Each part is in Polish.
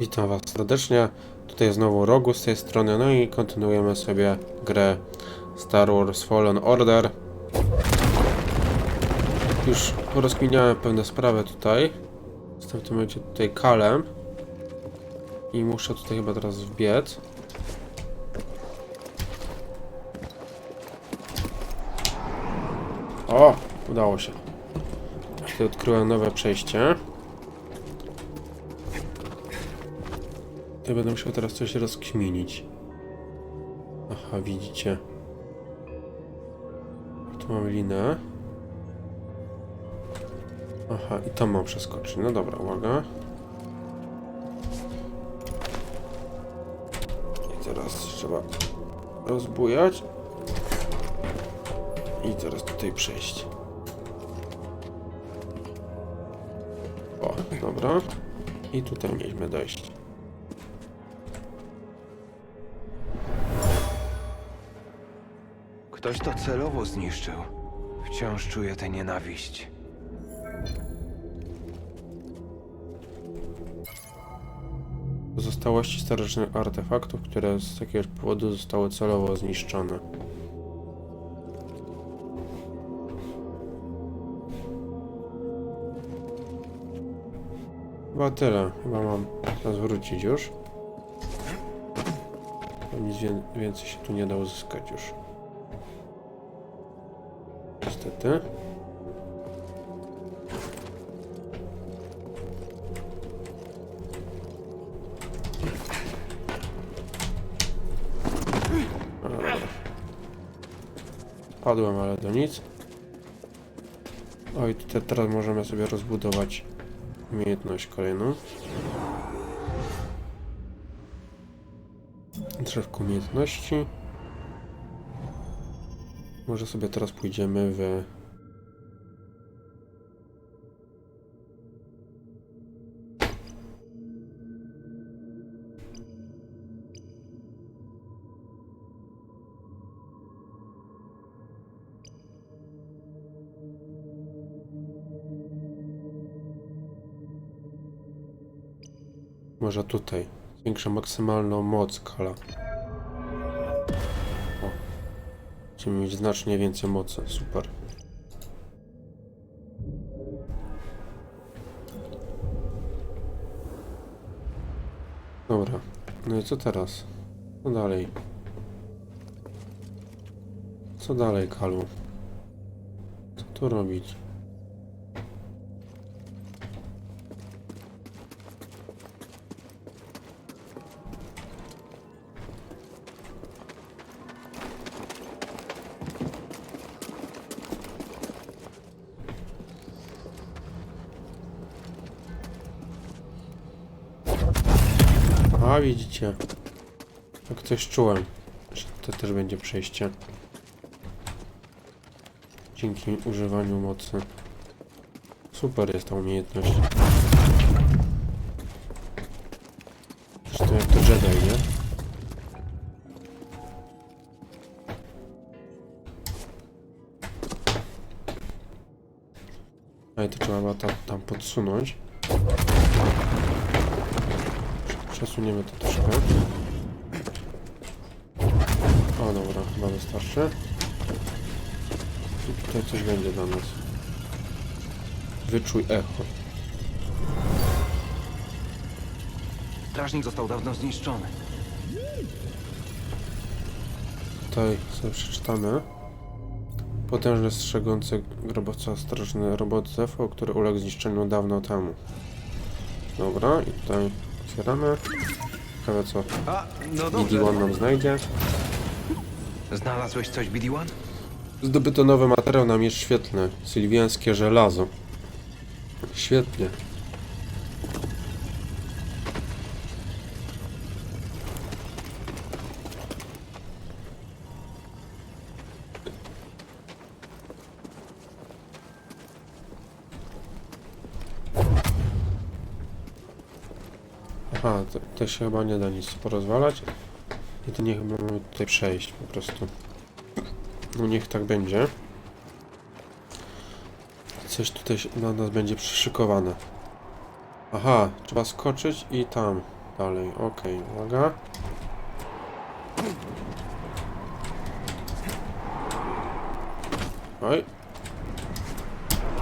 Witam Was serdecznie. Tutaj znowu Rogu z tej strony, no i kontynuujemy sobie grę Star Wars Fallen Order. Już porozkminiałem pewne sprawy tutaj. Jestem w tym momencie tutaj Kalem. I muszę tutaj chyba teraz wbiec. O! Udało się. Tutaj odkryłem nowe przejście. To będę musiał teraz coś rozkminić. Aha, widzicie. Tu mam linę. Aha, i tam mam przeskoczyć. No dobra, uwaga. I teraz trzeba rozbujać. I teraz tutaj przejść. O, dobra. I tutaj mieliśmy dojść. Ktoś to celowo zniszczył. Wciąż czuję tę nienawiść. Pozostałości starecznych artefaktów, które z jakiegoś powodu zostały celowo zniszczone. Chyba tyle. Chyba mam czas wrócić już. Nic wię- więcej się tu nie da uzyskać już. Niestety. Dobra. Padłem, ale do nic. Oj, tutaj teraz możemy sobie rozbudować umiejętność kolejną. Drzewko umiejętności. Może sobie teraz pójdziemy w... Może tutaj. Zwiększa maksymalną moc kala. Będziemy mieć znacznie więcej mocy. Super. Dobra. No i co teraz? Co dalej? Co dalej, Kalu? Co tu robić? Widzicie. Jak coś czułem. Że to też będzie przejście. Dzięki używaniu mocy. Super jest ta umiejętność. Zresztą jak to Jedi, nie? A i to trzeba tam, tam podsunąć. Przesuniemy to troszkę. O dobra, chyba wystarczy. I tutaj coś będzie dla nas. Wyczuj echo. Strażnik został dawno zniszczony. Tutaj sobie przeczytamy. Potężny strzegący grobowca ostrożny robot Zefo, który uległ zniszczeniu dawno temu. Dobra, i tutaj otwieramy. Ciekawe co A, no BD-1 nam znajdzie. Znalazłeś coś, BD-1? Zdobyto nowy materiał na miecz świetlny. Sylwiańskie żelazo. Świetnie. To się chyba nie da nic porozwalać. I to nie mamy tutaj przejść po prostu. No niech tak będzie. Coś tutaj na nas będzie przyszykowane. Aha, trzeba skoczyć i tam. dalej. Okej, uwaga. Oj.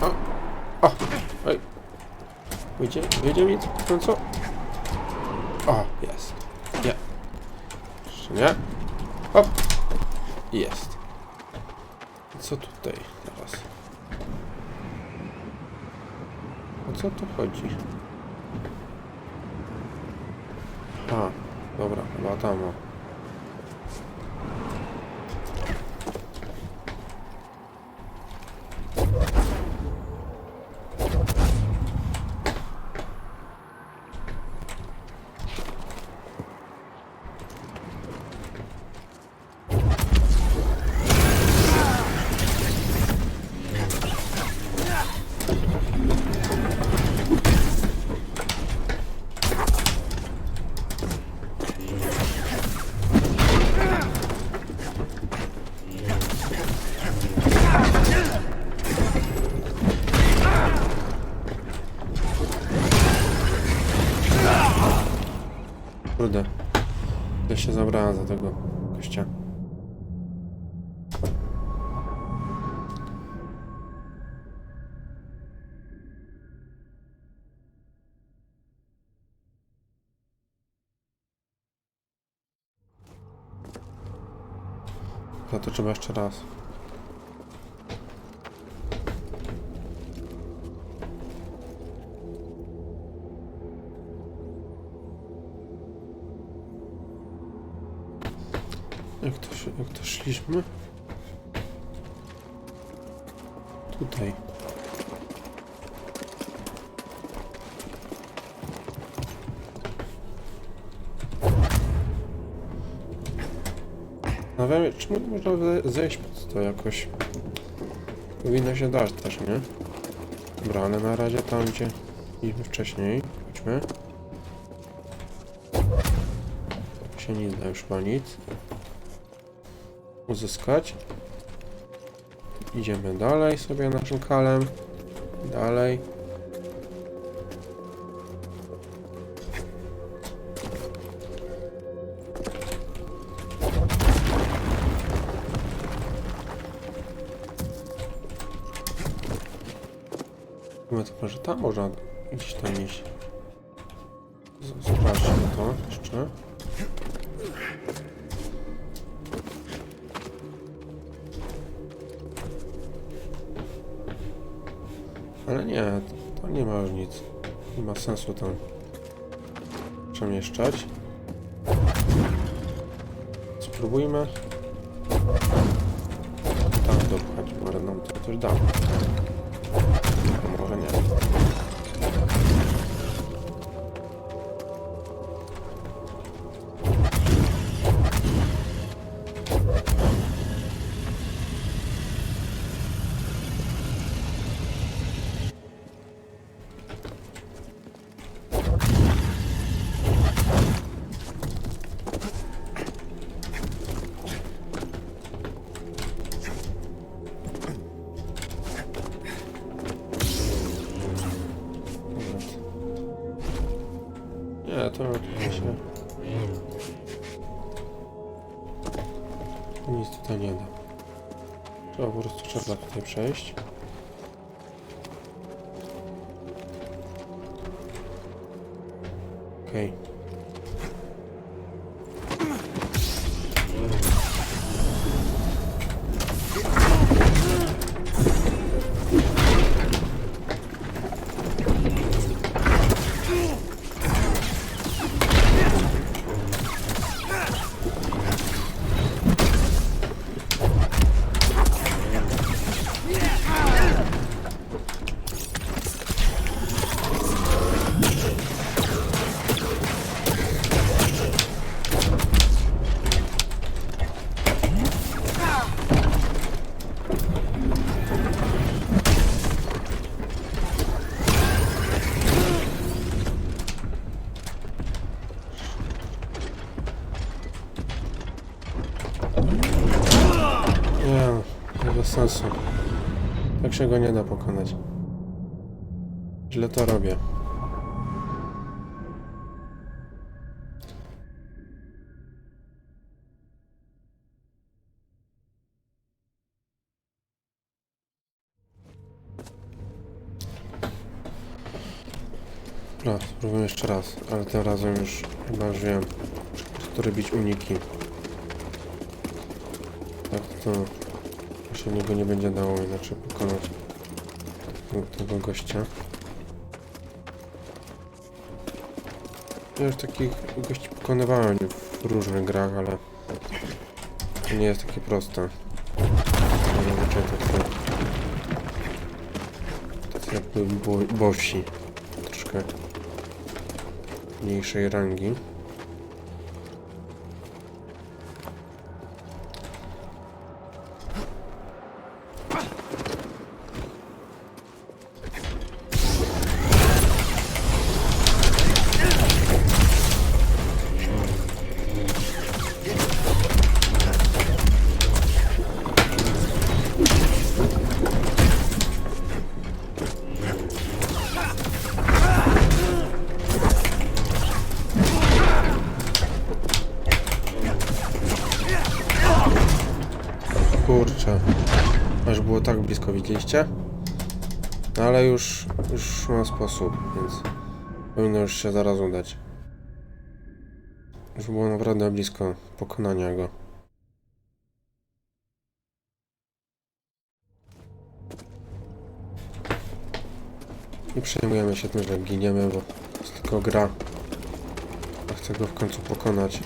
O. O. Oj. Wyjdzie, wyjdzie mi to w końcu? O, jest. Nie. Jeszcze nie. Hop. Jest. Co tutaj teraz? O co tu chodzi? A, dobra, chyba tam o. tego gościa. No to trzeba jeszcze raz. Się- jak to szliśmy? Tutaj. No wiem, czy mo- można ze- zejść pod to jakoś? Powinno się dać też, nie? Dobra, ale na razie tam, gdzie byliśmy wcześniej. Chodźmy. Się nie da już chyba nic uzyskać. Idziemy dalej sobie naszym kalem. Dalej. Chyba tylko, tam można gdzieś tam iść. Zobaczmy to jeszcze. Sensu tam przemieszczać. Spróbujmy tam dopchać, może nam to coś da. Może nie. Nie, to się... Nic tutaj nie da. Trzeba po prostu trzeba tutaj przejść. Okej. Nie, tego nie da pokonać. Źle to robię. Dobra, spróbuję jeszcze raz, ale tym razem już chyba już wiem, czy robić uniki. Tak to się niego nie będzie dało inaczej pokonać tego, gościa. Ja już takich gości pokonywałem w różnych grach, ale to nie jest takie proste. Zazwyczaj to jakby bo, bosi, troszkę mniejszej rangi. Ale już, już mam sposób, więc powinno już się zaraz udać. Już było naprawdę blisko pokonania go. Nie przejmujemy się tym, że giniemy, bo to jest tylko gra. A chcę go w końcu pokonać.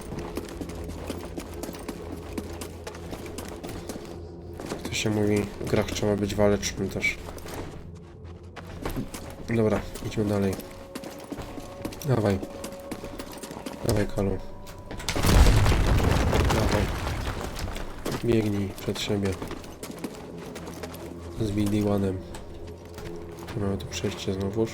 To się mówi, w grach trzeba być walecznym też. Dobra, idźmy dalej. Dawaj. Dawaj, Kalu. Dawaj. Biegnij przed siebie. Z BD-1. Mamy tu przejście znowuż.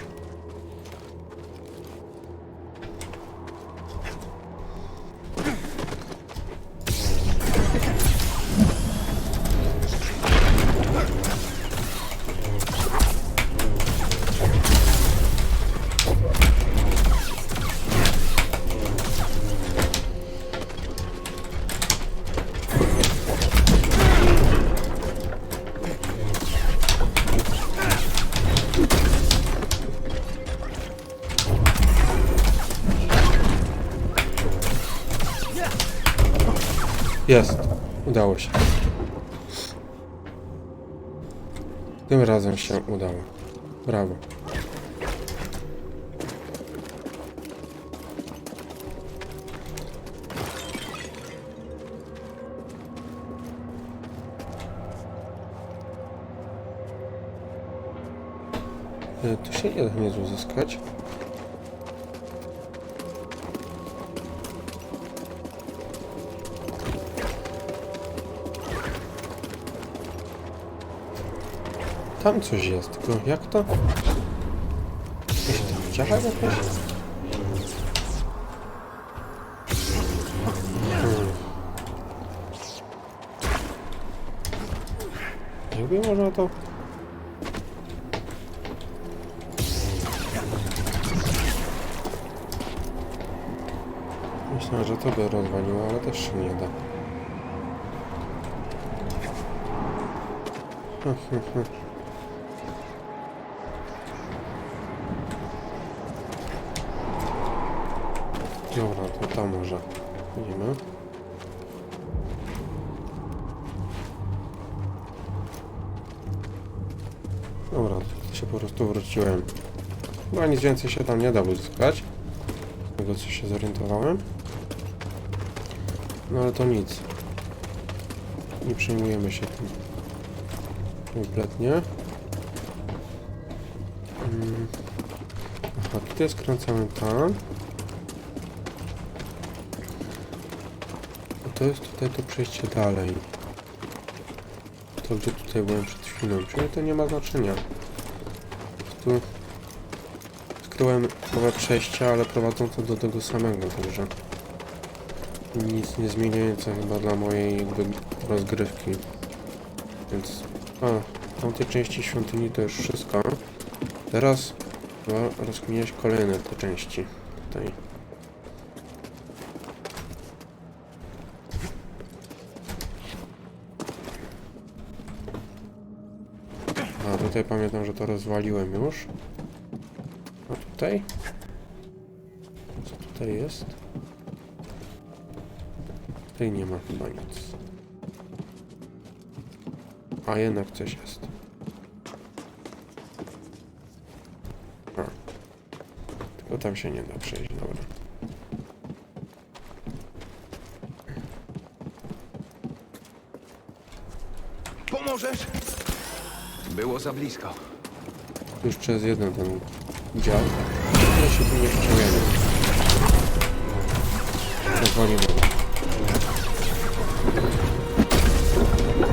Razem się udało. Brawo. E, Tu się nie da nic uzyskać. Tam coś jest, tylko jak to? Jakieś tam działa jakoś? Hmm. Jakby można to... Myślę, że to by rozwaliło, ale też się nie da. Dobra, to tam może. Widzimy. Dobra, się po prostu wróciłem. Chyba nic więcej się tam nie da uzyskać. Z tego co się zorientowałem. No ale to nic. Nie przejmujemy się tym kompletnie. Mm. Aha, tutaj skręcamy tam. To jest tutaj to przejście dalej. To gdzie tutaj byłem przed chwilą, czyli to nie ma znaczenia. Tu skryłem nowe przejścia, ale prowadzą to do tego samego, także nic nie zmieniające chyba dla mojej jakby rozgrywki. Więc a, w tamtej części świątyni to już wszystko. Teraz chyba rozkminiać kolejne te części tutaj. Tutaj pamiętam, że to rozwaliłem już. A tutaj? Tutaj jest. Tutaj nie ma chyba nic. A jednak coś jest. A. Tylko tam się nie da przejść, dobra. Było za blisko. Jeszcze jest jeden ten dział. Ja się tu jeszcze jeden. Rozwalimy go.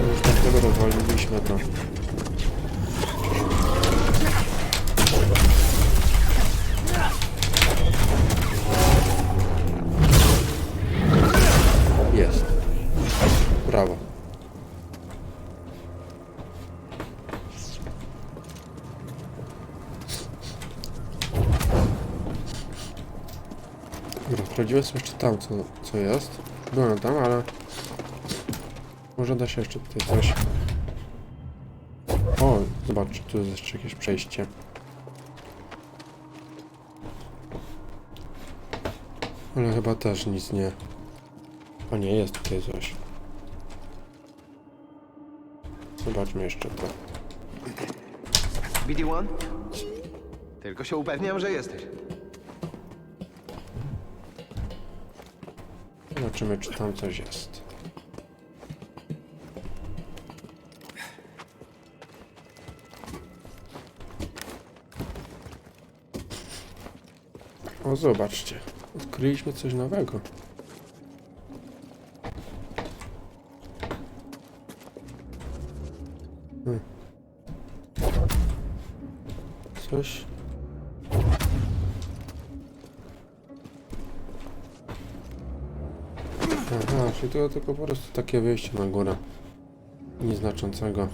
Już tak tego rozwaliliśmy to. Jest. Brawo. Dobra, sprawdziłem sobie jeszcze tam, co, co jest. Byłem tam, ale... Może da się jeszcze tutaj coś... O, zobaczcie, tu jest jeszcze jakieś przejście. Ale chyba też nic nie... O nie, jest tutaj coś. Zobaczmy jeszcze to. BD-1? Tylko się upewniam, że jesteś. Zobaczymy, czy tam coś jest. O, zobaczcie. Odkryliśmy coś nowego. Tylko po prostu takie wyjście na górę. Nieznaczącego.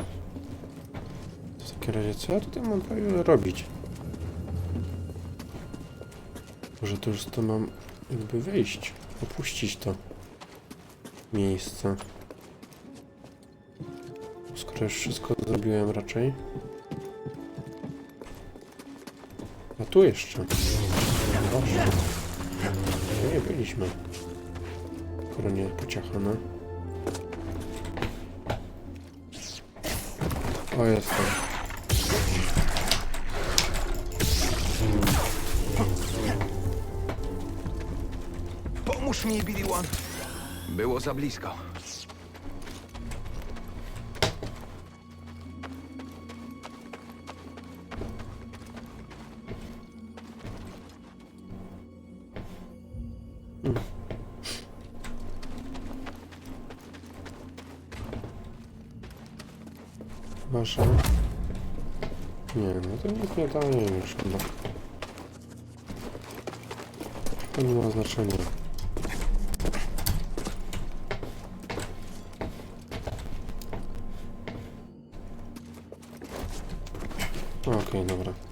W takim razie, co ja tutaj mam robić? Może to już to mam jakby wyjść, opuścić to miejsce. Skoro już wszystko zrobiłem raczej. A tu jeszcze. Nie byliśmy. Skoro nie pociachane. O, jest to. Pomóż mi, BD-1. Było za blisko. Chyba, że... Nie, no to nic nie daje już chyba. To nie ma znaczenia. Okej, dobra. Dobra,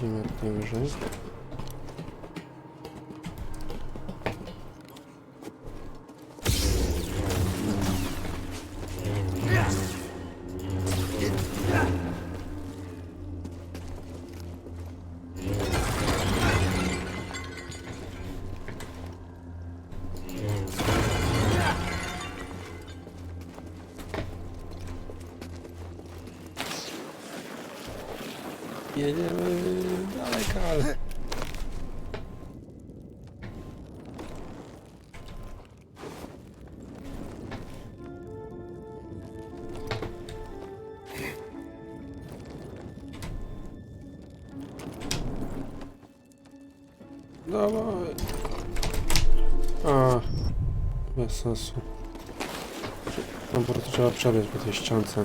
idziemy jak najwyżej. Dawaj. A, bez sensu. No prostu trzeba przebiec po tej ściance.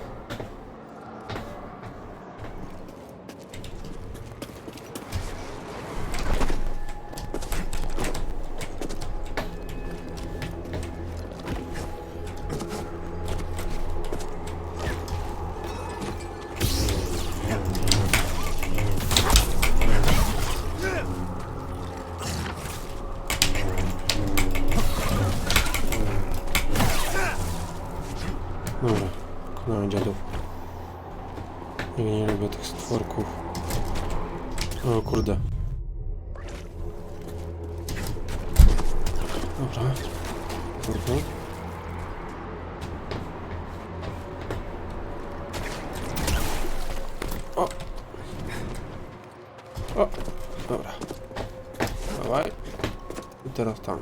I teraz tam.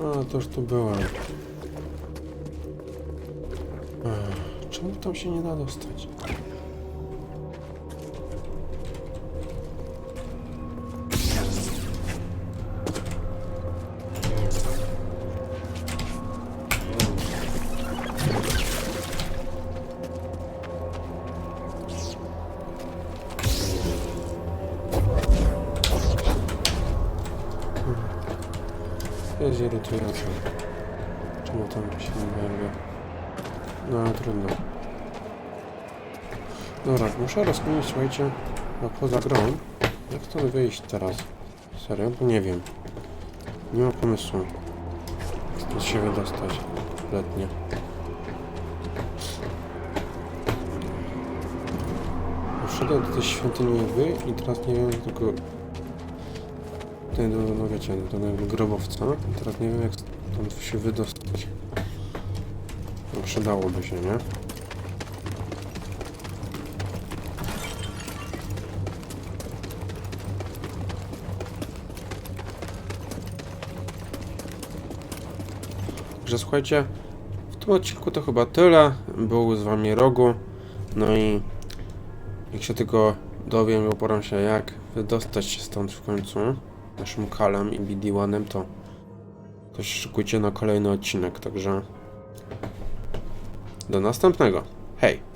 A, to tam się nie da dostać? Jest irytujące. Czemu tam się nie wyrwie? No ale trudno. Dobra, muszę rozkminić, słuchajcie, no poza grą, jak stąd wyjść teraz? Serio? Bo nie wiem. Nie mam pomysłu. Stąd się wydostać kompletnie. Wszedłem do tej świątyni jakby i teraz nie wiem tylko... Ten, no wiecie, do tego grobowca. I teraz nie wiem jak stąd się wydostać. No, przydałoby się, nie? Także słuchajcie, w tym odcinku to chyba tyle. Był z wami Rogu. No i jak się tylko dowiem i uporam się jak wydostać się stąd w końcu naszym Kalem i BD1, to to się szykujcie na kolejny odcinek, także do następnego. Hej!